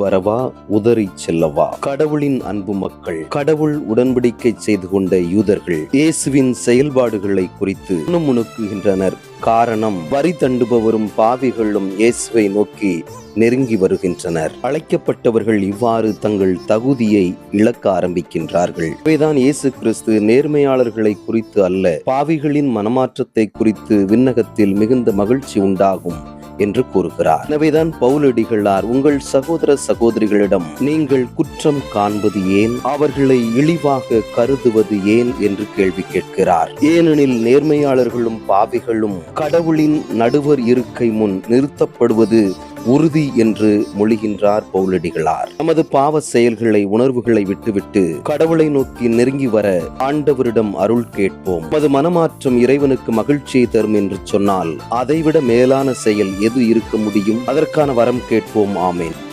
வரவா உதறி செல்லவா? கடவுளின் அன்பு மக்கள் கடவுள் உடன்படிக்கை செய்து கொண்ட யூதர்கள் இயேசுவின் செயல்பாடுகளை குறித்து முணுமுணுக்குகின்றனர் காரணம் வரி தண்டுபவரும் பாவிகளும் இயேசுவை நோக்கி நெருங்கி வருகின்றனர். அழைக்கப்பட்டவர்கள் இவ்வாறு தங்கள் தகுதியை இழக்க ஆரம்பிக்கின்றார்கள். இவைதான் இயேசு கிறிஸ்து நேர்மையாளர்களை குறித்து அல்ல பாவிகளின் மனமாற்றத்தை குறித்து விண்ணகத்தில் மிகுந்த மகிழ்ச்சி உண்டாகும். என்று கூறுகிறார். எனவேதான் பவுலடிகளார் உங்கள் சகோதர சகோதரிகளிடம் நீங்கள் குற்றம் காண்பது ஏன்? அவர்களை இழிவாக கருதுவது ஏன்? என்று கேள்வி கேட்கிறார். ஏனெனில் நேர்மையாளர்களும் பாவிகளும் கடவுளின் நடுவர் இருக்கை முன் நிறுத்தப்படுவது உறுதி என்று மொழிகின்றார் பவுலடிகளார் நமது பாவ செயல்களை உணர்வுகளை விட்டுவிட்டு கடவுளை நோக்கி நெருங்கி வர ஆண்டவரிடம் அருள் கேட்போம். நமது மனமாற்றம் இறைவனுக்கு மகிழ்ச்சியை தரும் என்று சொன்னால் அதைவிட மேலான செயல் எது இருக்க முடியும்? அதற்கான வரம் கேட்போம். ஆமேன்.